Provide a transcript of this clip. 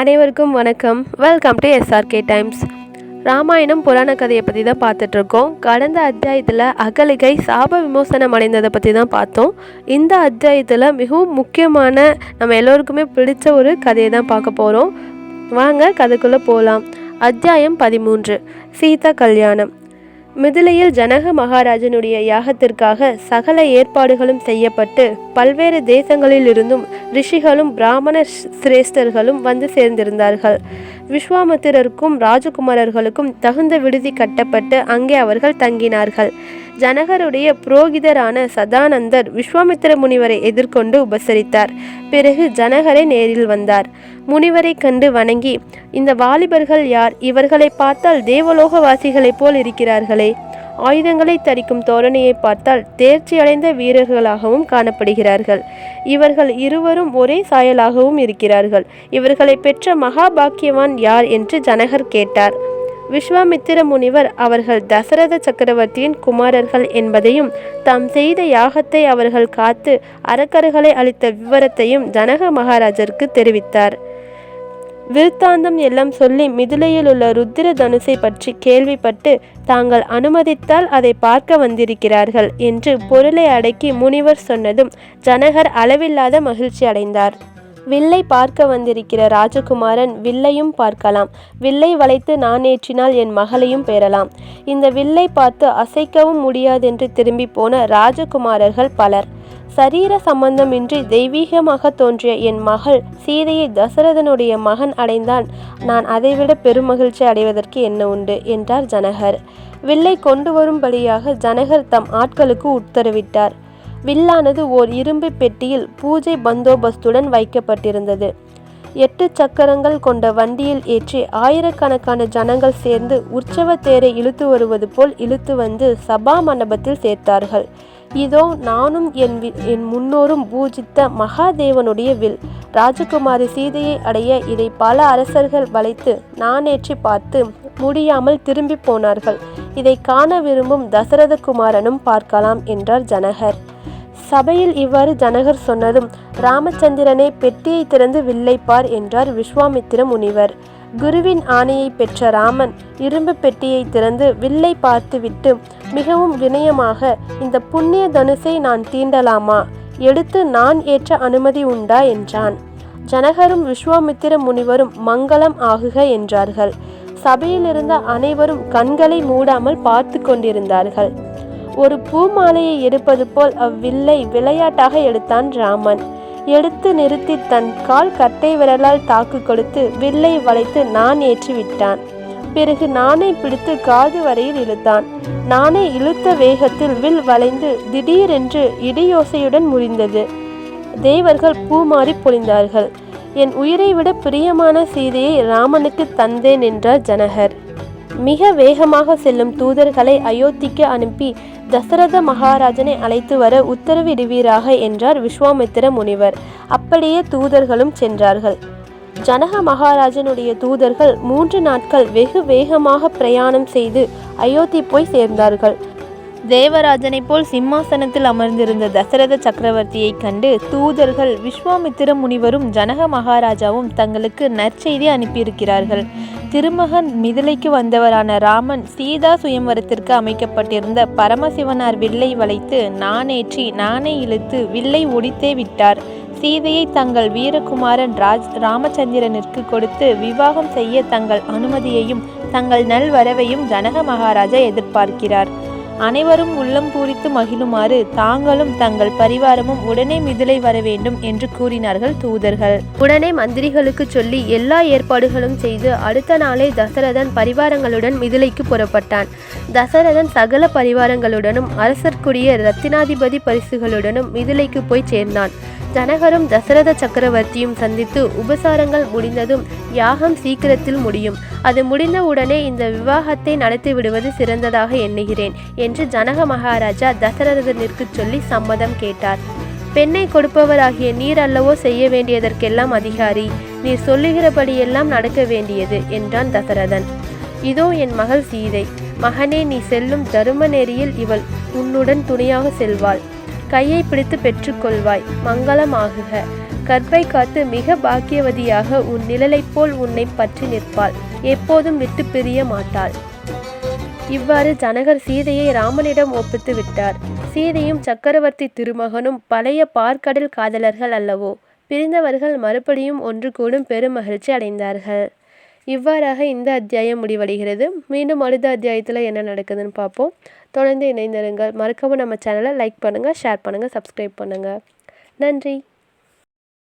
அனைவருக்கும் வணக்கம். Welcome to SRK times Ramayanam புராண கதையை பற்றி தான் பார்த்துட்ருக்கோம். கடந்த அத்தியாயத்தில் அகலிகை சாப விமோசனம் அடைந்ததை பற்றி தான் பார்த்தோம். இந்த அத்தியாயத்தில் மிகவும் முக்கியமான நம்ம எல்லோருக்குமே பிடிச்ச ஒரு கதையை தான் பார்க்க போகிறோம் வாங்க கதைக்குள்ளே போகலாம் அத்தியாயம் பதிமூன்று. சீதா கல்யாணம். மிதிலையில் ஜனக மகாராஜனுடைய யாகத்திற்காக சகல ஏற்பாடுகளும் செய்யப்பட்டு பல்வேறு தேசங்களிலிருந்தும் ரிஷிகளும் பிராமண சிரேஷ்டர்களும் வந்து சேர்ந்திருந்தார்கள். விஸ்வாமித்திரருக்கும் ராஜகுமாரர்களுக்கும் தகுந்த விடுதி கட்டப்பட்டு அங்கே அவர்கள் தங்கினார்கள். ஜனகருடைய புரோகிதரான சதானந்தர் விஸ்வாமித்திர முனிவரை எதிர்கொண்டு உபசரித்தார். பிறகு ஜனகரை நேரில் வந்தார். முனிவரை கண்டு வணங்கி இந்த வாலிபர்கள் யார்? இவர்களை பார்த்தால் தேவலோகவாசிகளைப் போல் இருக்கிறார்களே. ஆயுதங்களை தரிக்கும் தோரணையை பார்த்தால் தேர்ச்சி அடைந்த வீரர்களாகவும் காணப்படுகிறார்கள். இவர்கள் இருவரும் ஒரே சாயலாகவும் இருக்கிறார்கள். இவர்களை பெற்ற மகாபாக்கியவான் யார்? என்று ஜனகர் கேட்டார். விஸ்வாமித்திர முனிவர் அவர்கள் தசரத சக்கரவர்த்தியின் குமாரர்கள் என்பதையும் தாம் செய்த யாகத்தை அவர்கள் காத்து அரக்கர்களை அளித்த விவரத்தையும் ஜனக மகாராஜருக்கு தெரிவித்தார். விருத்தாந்தம் எல்லாம் சொல்லி மிதிலையில் உள்ள ருத்திர தனுசை பற்றி கேள்விப்பட்டு தாங்கள் அனுமதித்தால் அதை பார்க்க வந்திருக்கிறார்கள் என்று பொருளை அடக்கி முனிவர் சொன்னதும் ஜனகர் அளவில்லாத மகிழ்ச்சி அடைந்தார். வில்லை பார்க்க வந்திருக்கிற ராஜகுமாரன் வில்லையும் பார்க்கலாம். வில்லை வளைத்து நான் ஏற்றினால் என் மகளையும் பெறலாம். இந்த வில்லை பார்த்து அசைக்கவும் முடியாதென்று திரும்பி போன ராஜகுமாரர்கள் பலர். சரீர சம்பந்தமின்றி தெய்வீகமாக தோன்றிய என் மகள் சீதையை தசரதனுடைய மகன் அடைந்தான் நான் அதைவிட பெருமகிழ்ச்சி அடைவதற்கு என்ன உண்டு? என்றார் ஜனகர். வில்லை கொண்டு வரும்படியாக ஜனகர் தம் ஆட்களுக்கு உத்தரவிட்டார். வில்லானது ஓர் இரும்பு பெட்டியில் பூஜை பந்தோபஸ்துடன் வைக்கப்பட்டிருந்தது. எட்டு சக்கரங்கள் கொண்ட வண்டியில் ஏற்றி ஆயிரக்கணக்கான ஜனங்கள் சேர்ந்து உற்சவ தேரை இழுத்து வருவது போல் இழுத்து வந்து சபா மண்டபத்தில் சேர்த்தார்கள். இதோ நானும் N V- N முன்னோரும் Pujith மகாதேவனுடைய will. ராஜகுமாரி சீதையை அடைய இதை பல அரசர்கள் வளைத்து நானேற்றி பார்த்து முடியாமல் திரும்பி போனார்கள். இதை காண விரும்பும் தசரத குமாரனும் பார்க்கலாம் என்றார் ஜனகர். சபையில் இவ்வாறு ஜனகர் சொன்னதும் ராமச்சந்திரனே பெட்டியை திறந்து வில்லை பார் என்றார் விஸ்வாமித்திர முனிவர். குருவின் ஆணையை பெற்ற ராமன் இரும்பு பெட்டியை திறந்து வில்லை பார்த்துவிட்டு மிகவும் வினயமாக இந்த புண்ணிய தனுசை நான் தீண்டலாமா? எடுத்து நான் ஏற்ற அனுமதி உண்டா? என்றான். ஜனகரும் விஸ்வாமித்திர முனிவரும் மங்களம் ஆகுக என்றார்கள். சபையிலிருந்த அனைவரும் கண்களை மூடாமல் பார்த்து கொண்டிருந்தார்கள். ஒரு பூமாலையை எடுப்பது போல் அவ்வில்லை விளையாட்டாக எடுத்தான் ராமன். எடுத்து நிறுத்தி தன் கால் கட்டை விரலால் தாக்கு கொடுத்து வில்லை வளைத்து நான் ஏற்றி விட்டான் பிறகு நானே பிடித்து காது வரையில் இழுத்தான். நானே இழுத்த வேகத்தில் வில் வளைந்து திடீரென்று இடியோசையுடன் முறிந்தது. தேவர்கள் பூமாறி பொழிந்தார்கள். என் உயிரை விட பிரியமான சீதையை ராமனுக்கு தந்தேன் என்றார் ஜனகர். மிக வேகமாக செல்லும் தூதர்களை அயோத்திக்கு அனுப்பி தசரத மகாராஜனை அழைத்து வர உத்தரவிடுவீராக என்றார் விஸ்வாமித்திர முனிவர். அப்படியே தூதர்களும் சென்றார்கள். ஜனக மகாராஜனுடைய தூதர்கள் மூன்று நாட்கள் வெகு வேகமாக பிரயாணம் செய்து அயோத்தி போய் சேர்ந்தார்கள். தேவராஜனைப் போல் சிம்மாசனத்தில் அமர்ந்திருந்த தசரத சக்கரவர்த்தியைக் கண்டு தூதர்கள் விஸ்வாமித்திர முனிவரும் ஜனக மகாராஜாவும் தங்களுக்கு நற்செய்தி அனுப்பியிருக்கிறார்கள். திருமகன் மிதிலைக்கு வந்தவரான ராமன் சீதா சுயம்வரத்திற்கு அமைக்கப்பட்டிருந்த பரமசிவனார் வில்லை வளைத்து நானேற்றி நானே இழுத்து வில்லை ஒடித்தே விட்டார். சீதையை தங்கள் வீரகுமாரன் ராஜ் ராமச்சந்திரனிற்கு கொடுத்து விவாகம் செய்ய தங்கள் அனுமதியையும் தங்கள் நல்வரவையும் ஜனக மகாராஜா எதிர்பார்க்கிறார். அனைவரும் உள்ளம் பூரித்து மகிழுமாறு தாங்களும் தங்கள் பரிவாரமும் உடனே மிதிலை வர வேண்டும் என்று கூறினார்கள் தூதர்கள். உடனே மந்திரிகளுக்கு சொல்லி எல்லா ஏற்பாடுகளும் செய்து அடுத்த நாளே தசரதன் பரிவாரங்களுடன் மிதிலைக்கு புறப்பட்டான். தசரதன் சகல பரிவாரங்களுடனும் அரசர்க்குரிய ரத்தினாதிபதி பரிசுகளுடனும் மிதிலைக்கு போய் சேர்ந்தான். ஜனகரும் தசரத சக்கரவர்த்தியும் சந்தித்து உபசாரங்கள் முடிந்ததும் யாகம் சீக்கிரத்தில் முடியும். அது முடிந்தவுடனே இந்த விவாகத்தை நடத்தி விடுவது சிறந்ததாக எண்ணுகிறேன் என்று ஜனக மகாராஜா தசரதனிற்கு சொல்லி சம்மதம் கேட்டார். பெண்ணை கொடுப்பவராகிய நீர் அல்லவோ செய்ய வேண்டியதற்கெல்லாம் அதிகாரி. நீர் சொல்லுகிறபடியெல்லாம் நடக்க வேண்டியது என்றான் தசரதன். இதோ என் மகள் சீதை. மகனே நீ செல்லும் தரும நெறியில் இவள் உன்னுடன் துணையாக செல்வாள். கையை பிடித்து பெற்றுக்கொள்வாய் மங்களமாகுக. கற்பை காத்து மிக பாக்கியவதியாக உன் நிழலைப் போல் உன்னை பற்றி நிற்பாள். எப்போதும் விட்டு பிரிய மாட்டாள். இவ்வாறு ஜனகர் சீதையை ராமனிடம் ஒப்பித்து விட்டார். சீதையும் சக்கரவர்த்தி திருமகனும் பழைய பார்க்கடல் காதலர்கள் அல்லவோ பிரிந்தவர்கள் மறுபடியும் ஒன்று கூடும் பெருமகிழ்ச்சி அடைந்தார்கள். இவ்வாறாக இந்த அத்தியாயம் முடிவடைகிறது. மீண்டும் அடுத்த அத்தியாயத்தில் என்ன நடக்குதுன்னு பார்ப்போம். தொடர்ந்து இணைந்திருங்கள். மறக்காமல் நம்ம சேனலை லைக் பண்ணுங்கள் ஷேர் பண்ணுங்கள் சப்ஸ்கிரைப் பண்ணுங்கள் நன்றி.